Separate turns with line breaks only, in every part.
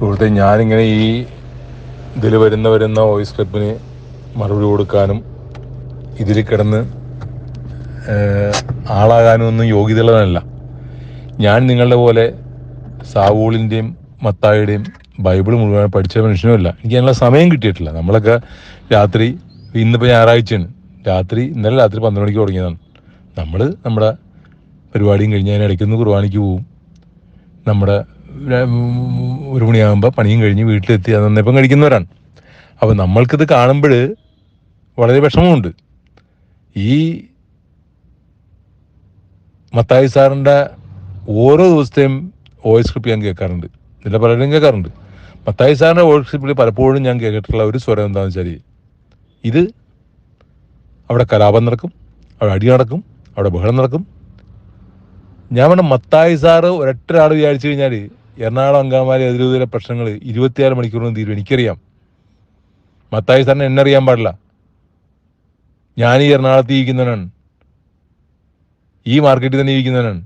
സുഹൃത്തെ ഞാനിങ്ങനെ ഈ ഇതിൽ വരുന്ന വരുന്ന വോയിസ് ക്ലിപ്പിന് മറുപടി കൊടുക്കാനും ഇതിൽ കിടന്ന് ആളാകാനും ഒന്നും യോഗ്യതയുള്ളതല്ല. ഞാൻ നിങ്ങളുടെ പോലെ സാവൂളിന്റെയും മത്തായുടെയും ബൈബിൾ മുഴുവൻ പഠിച്ച മനുഷ്യനുമല്ല. എനിക്ക് അതിനുള്ള സമയം കിട്ടിയിട്ടില്ല. നമ്മളൊക്കെ രാത്രി ഇന്നിപ്പോൾ ഞായറാഴ്ചയാണ്. രാത്രി ഇന്നലെ രാത്രി പന്ത്രണ്ട് മണിക്ക് തുടങ്ങിയതാണ്. നമ്മൾ നമ്മുടെ പരിപാടിയും കഴിഞ്ഞ് അതിനിടയ്ക്ക് ഒന്ന് കുർബാനയ്ക്ക് പോവും. നമ്മുടെ ഒരു മണിയാകുമ്പോൾ പണിയും കഴിഞ്ഞ് വീട്ടിലെത്തി അത് നന്നപ്പം കഴിക്കുന്നവരാണ്. അപ്പോൾ നമ്മൾക്കിത് കാണുമ്പോൾ വളരെ വിഷമമുണ്ട്. ഈ മത്തായി സാറിന്റെ ഓരോ ദിവസത്തെയും വോയിസ് ക്ലിപ്പ് ഞാൻ കേൾക്കാറുണ്ട്. ഇതിന്റെ പലരും കേൾക്കാറുണ്ട്. മത്തായി സാറിന്റെ വോയിസ് ക്ലിപ്പിൽ പലപ്പോഴും ഞാൻ കേട്ടിട്ടുള്ള ഒരു സ്വരം എന്താണെന്ന് വെച്ചാൽ ഇത് അവിടെ കലാപം നടക്കും അവിടെ അടി നടക്കും അവിടെ ബഹളം നടക്കും. ഞാൻ പറഞ്ഞ മത്തായി സാറ് ഒരൊറ്റ ഒരാൾ വിചാരിച്ചു കഴിഞ്ഞാൽ എറണാകുളം അങ്കമാലി അതിരൂതിലെ പ്രശ്നങ്ങൾ ഇരുപത്തിയാറ് മണിക്കൂറിനും തീരും എനിക്കറിയാം. മത്തായി സാറിന് എന്നെ അറിയാൻ പാടില്ല. ഞാൻ ഈ എറണാകുളത്ത് ജീവിക്കുന്നവനാണ് ഈ മാർക്കറ്റിൽ തന്നെ ജീവിക്കുന്നവനാണ്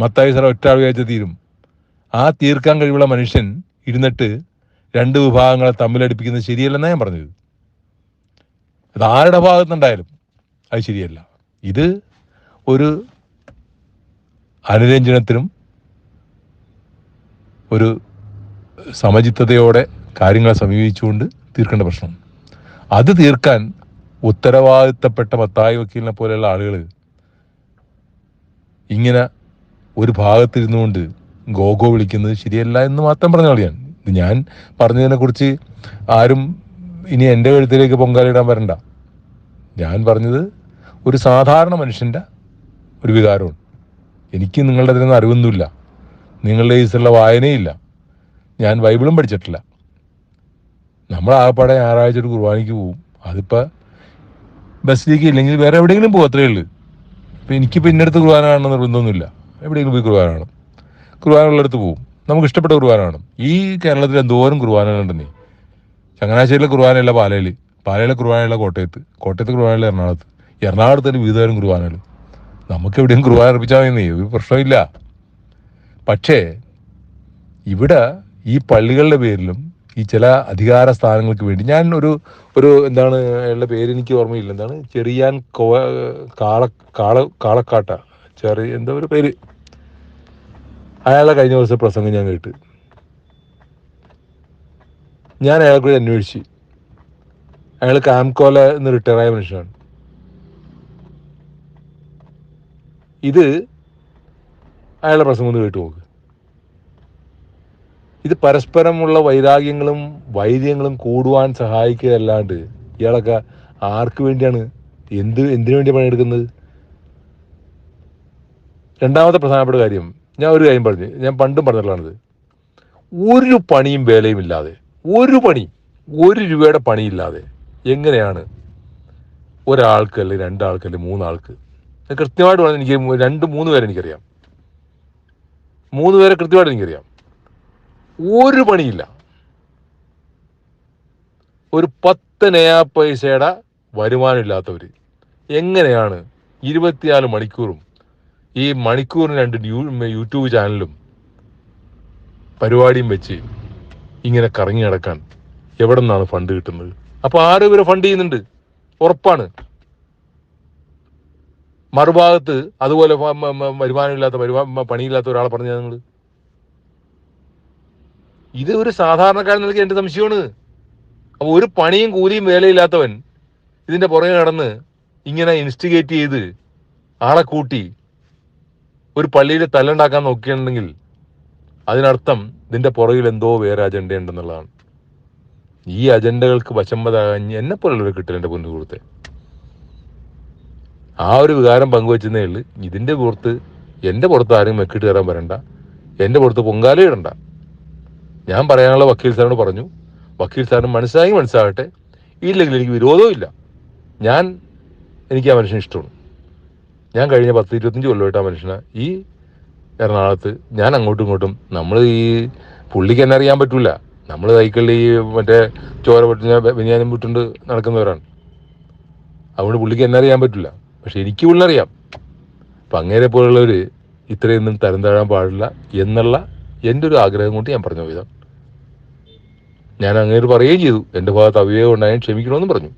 മത്തായി സാർ ഒറ്റ വിചാരിച്ച തീരും. ആ തീർക്കാൻ കഴിവുള്ള മനുഷ്യൻ ഇരുന്നിട്ട് രണ്ട് വിഭാഗങ്ങളെ തമ്മിലടിപ്പിക്കുന്നത് ശരിയല്ലെന്നാണ് ഞാൻ പറഞ്ഞത്. അത് ആരുടെ ഭാഗത്തുനിന്നുണ്ടായാലും അത് ശരിയല്ല. ഇത് ഒരു അനുരഞ്ജനത്തിനും ഒരു സമചിത്തതയോടെ കാര്യങ്ങളെ സമീപിച്ചുകൊണ്ട് തീർക്കേണ്ട പ്രശ്നം. അത് തീർക്കാൻ ഉത്തരവാദിത്തപ്പെട്ട മത്തായി വക്കീലിനെ പോലെയുള്ള ആളുകൾ ഇങ്ങനെ ഒരു ഭാഗത്തിരുന്നു കൊണ്ട് ഗോഗോ വിളിക്കുന്നത് ശരിയല്ല എന്ന് മാത്രം പറഞ്ഞ കളിയാണ് ഇത് ഞാൻ പറഞ്ഞതിനെ കുറിച്ച് ആരും ഇനി എന്റെ കഴുത്തിലേക്ക് പൊങ്കാലിടാൻ വരണ്ട. ഞാൻ പറഞ്ഞത് ഒരു സാധാരണ മനുഷ്യന്റെ ഒരു വികാരമാണ്. എനിക്ക് നിങ്ങളുടെ അതിനൊന്നും അറിവൊന്നുമില്ല. നിങ്ങളുടെ ഈസിലുള്ള വായനയില്ല. ഞാൻ ബൈബിളും പഠിച്ചിട്ടില്ല. നമ്മൾ ആകപ്പാടെ ഞായറാഴ്ച ഒരു കുർബാനയ്ക്ക് പോവും. അതിപ്പോൾ ബസ്സിലേക്ക് ഇല്ലെങ്കിൽ വേറെ എവിടെയെങ്കിലും പോകും അത്രയേ ഉള്ളൂ. ഇപ്പം എനിക്കിപ്പോൾ ഇന്നടുത്ത് കുർബാന കാണണം നിർബന്ധമൊന്നുമില്ല. എവിടെയെങ്കിലും പോയി കുർബാന കാണും. കുർബാന ഉള്ളിടത്ത് പോവും. നമുക്ക് ഇഷ്ടപ്പെട്ട കുർബാന കാണും. ഈ കേരളത്തിൽ എന്തോരം കുർബാനകളുണ്ടെന്നേ ചങ്ങനാശ്ശേരിയിലെ കുർബാനയല്ല പാലയിൽ പാലയിലെ കുർബാനയല്ല കോട്ടയത്ത്. കോട്ടയത്ത് കുർബാനയല്ല എറണാകുളത്ത്. എറണാകുളത്ത് തന്നെ വിവിധതരം കുർബാനകൾ നമുക്ക് എവിടെയും കുർബാന അർപ്പിച്ചാൽ മതി ഒരു പ്രശ്നമില്ല. പക്ഷേ ഇവിടെ ഈ പള്ളികളുടെ പേരിലും ഈ ചില അധികാര സ്ഥാനങ്ങൾക്ക് വേണ്ടി ഞാൻ ഒരു ഒരു എന്താണ് അയാളുടെ പേര് എനിക്ക് ഓർമ്മയില്ല. എന്താണ്? ചെറിയാൻ കോ കാള കാള കാളക്കാട്ട. ചെറിയ എന്താ ഒരു പേര്. അയാളെ കഴിഞ്ഞ ദിവസം പ്രസംഗം ഞാൻ കേട്ട്. ഞാൻ അയാളെ കൂടി അന്വേഷിച്ച്. അയാൾ കാംകോല എന്ന് റിട്ടയറായ മനുഷ്യനാണ്. ഇത് അയാളുടെ പ്രസംഗം ഒന്ന് കേട്ടു നോക്ക്. ഇത് പരസ്പരമുള്ള വൈരാഗ്യങ്ങളും വൈര്യങ്ങളും കൂടുവാൻ സഹായിക്കുകയല്ലാണ്ട് ഇയാളൊക്കെ ആർക്ക് വേണ്ടിയാണ്? എന്ത് എന്തിനു വേണ്ടി പണിയെടുക്കുന്നത്? രണ്ടാമത്തെ പ്രധാനപ്പെട്ട കാര്യം ഞാൻ ഒരു കാര്യം പറഞ്ഞു ഞാൻ പണ്ടും പറഞ്ഞിട്ടുള്ളതാണിത്. ഒരു പണിയും വേലയും ഇല്ലാതെ ഒരു പണി ഒരു രൂപയുടെ പണിയില്ലാതെ എങ്ങനെയാണ് ഒരാൾക്ക് അല്ലെങ്കിൽ രണ്ടാൾക്ക് അല്ലെങ്കിൽ മൂന്നാൾക്ക്? കൃത്യമായിട്ട് പറഞ്ഞാൽ എനിക്ക് രണ്ട് മൂന്ന് പേരെ എനിക്കറിയാം. മൂന്ന് പേരെ കൃത്യമായിട്ട് എനിക്കറിയാം. ഒരു പണിയില്ല. ഒരു പത്ത് നയാ പൈസയുടെ വരുമാനമില്ലാത്തവർ എങ്ങനെയാണ് ഇരുപത്തിനാല് മണിക്കൂറും ഈ മണിക്കൂറിന് രണ്ട് യൂട്യൂബ് ചാനലും പരിപാടിയും വെച്ച് ഇങ്ങനെ കറങ്ങി നടക്കാൻ എവിടെ നിന്നാണ് ഫണ്ട് കിട്ടുന്നത്? അപ്പോൾ ആരും ഇവരെ ഫണ്ട് ചെയ്യുന്നുണ്ട്. ഉറപ്പാണ്. മറുഭാഗത്ത് അതുപോലെ വരുമാനമില്ലാത്ത വരുമാ പണിയില്ലാത്ത ഒരാളെ പറഞ്ഞു നിങ്ങൾ ഇത് ഒരു സാധാരണക്കാരൻ നൽകിയ എന്റെ സംശയമാണ്. അപ്പൊ ഒരു പണിയും കൂലിയും വേലയില്ലാത്തവൻ ഇതിന്റെ പുറകെ നടന്ന് ഇങ്ങനെ ഇൻസ്റ്റിഗേറ്റ് ചെയ്ത് ആളെ കൂട്ടി ഒരു പള്ളിയിൽ തല്ലുണ്ടാക്കാൻ നോക്കിയിട്ടുണ്ടെങ്കിൽ അതിനർത്ഥം ഇതിന്റെ പുറകിൽ എന്തോ വേറെ അജണ്ട ഉണ്ടെന്നുള്ളതാണ്. ഈ അജണ്ടകൾക്ക് വശമ്പതാകഞ്ഞ് എന്നെ പോലുള്ളവർ കിട്ടില്ല എന്റെ പൊന്നു സുഹൃത്തെ. ആ ഒരു വികാരം പങ്കുവെച്ചതേ ഇതിന്റെ പുറത്ത് എന്റെ പുറത്ത് ആരും മെക്കിട്ട് കയറാൻ വരണ്ട. എന്റെ പുറത്ത് പൊങ്കാല ഇടണ്ട ഞാൻ പറയാനുള്ള വക്കീൽ സാറിനോട് പറഞ്ഞു വക്കീൽ സാറിന് മനസ്സിലായി മനസ്സിലാകട്ടെ ഇല്ലെങ്കിൽ എനിക്ക് വിരോധവും ഇല്ല. ഞാൻ എനിക്ക് ആ മനുഷ്യൻ ഇഷ്ടമാണ്. ഞാൻ കഴിഞ്ഞ പത്ത് ഇരുപത്തഞ്ച് കൊല്ലമായിട്ട് ആ മനുഷ്യനെ ഈ എറണാകുളത്ത് ഞാൻ അങ്ങോട്ടും ഇങ്ങോട്ടും നമ്മൾ ഈ പുള്ളിക്ക് എന്നെ അറിയാൻ പറ്റൂല. നമ്മൾ സൈക്കിളിൽ ഈ മറ്റേ ചോര പൊട്ടിഞ്ഞ ബനിയാനും വിട്ടുകൊണ്ട് നടക്കുന്നവരാണ്. അതുകൊണ്ട് പുള്ളിക്ക് എന്നെ അറിയാൻ പറ്റില്ല പക്ഷെ എനിക്ക് പുള്ളറിയാം അപ്പം അങ്ങേരെ പോലുള്ളവർ ഇത്രയൊന്നും തരം താഴാൻ പാടില്ല എന്നുള്ള എന്റെ ഒരു ആഗ്രഹം കൊണ്ട് ഞാൻ പറഞ്ഞ പോയതാണ് ഞാൻ അങ്ങേര് പറയുകയും ചെയ്തു. എന്റെ ഭാഗത്ത് അവിവേകം ഉണ്ടായാൽ ക്ഷമിക്കണമെന്നും പറഞ്ഞു.